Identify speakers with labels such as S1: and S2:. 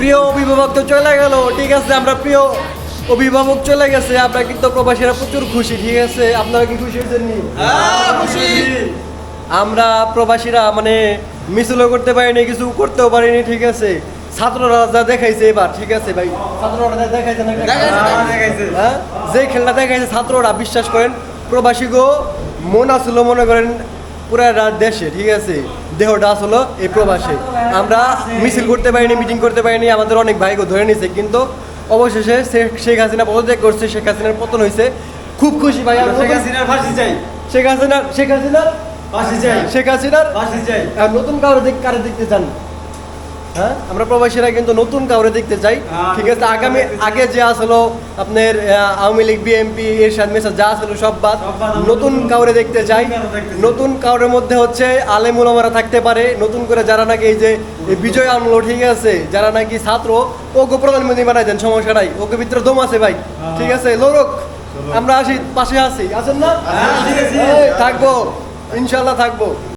S1: প্রিয় অভিভাবক তো চলে গেল ঠিক আছে আমরা প্রিয় অভিভাবক চলে গেছে আমরা কিন্তু প্রবাসীরা প্রচুর খুশি ঠিক আছে আপনারা কি খুশি হয়েছেন নি? আমরা প্রবাসীরা মানে মিছিলও করতে পারিনি কিছু করতেও পারিনি ঠিক আছে ছাত্ররা যা দেখাইছে এবার ঠিক আছে ভাই ছাত্ররা যা দেখাইছে না হ্যাঁ যে খেলটা দেখাইছে ছাত্ররা বিশ্বাস করেন প্রবাসী গো মন আসলো মনে করেন পুরা রাত দেশে ঠিক আছে? দেহ ডাস হলো এই প্রবাসে। আমরা মিছিল করতে পারিনি মিটিং করতে পারিনি আমাদের অনেক ভাইকে ধরে নিছে কিন্তু অবশেষে শেখ- শেখ হাসিনা পদত্যাগ করছে শেখ হাসিনার পতন হয়েছে খুব খুশি ভাই আমরা
S2: শেখ হাসিনার ফাঁসি চাই।
S1: শেখ হাসিনা শেখ হাসিনার
S2: ফাঁসি চাই।
S1: শেখ হাসিনার
S2: ফাঁসি চাই।
S1: আর নতুন কারও কারও দেখতে চান। হ্যাঁ? আমরা প্রবাসীরা কিন্তু নতুন কাউরে দেখতে চাই।
S2: হ্যাঁ,
S1: ঠিক আছে? আগামী। আগে যে আসলো আপনার আওয়ামী লীগ বিএনপি এরশাদ মেসাদ যা আসলো সব বাদ। নতুন কাউরে দেখতে চাই।
S2: নতুন কাউরে
S1: কাউরের মধ্যে হচ্ছে আলেম ওলামারা থাকতে পারে। নতুন করে যারা নাকি এই যে বিজয় আনলো ঠিক আছে? যারা নাকি ছাত্র ওকে প্রধানমন্ত্রী বানাই দেন সমস্যা নাই। ওকে ভিতরে দম আছে ভাই। ঠিক আছে? লোরক আমরা আসি পাশে আছি। আছেন না?
S2: হ্যাঁ,
S1: থাকব। ইনশাল্লাহ থাকব।